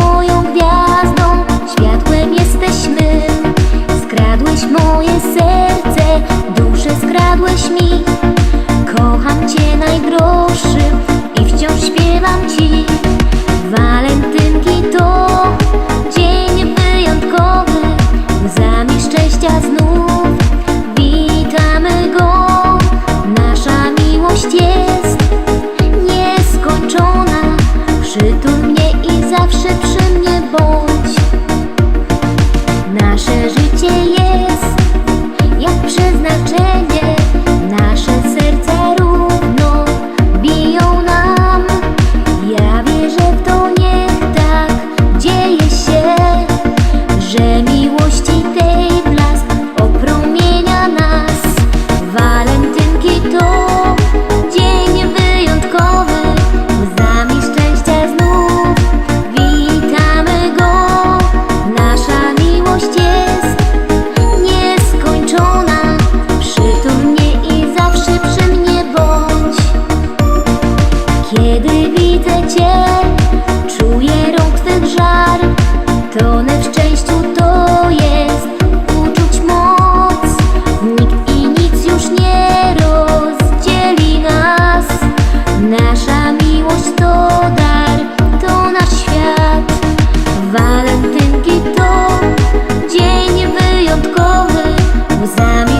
moją gwiazdą, światłem jesteśmy. Skradłeś moje serce, duszę skradłeś mi. Kocham Cię najdroższy i wciąż śpiewam Ci. চেয়ে comes and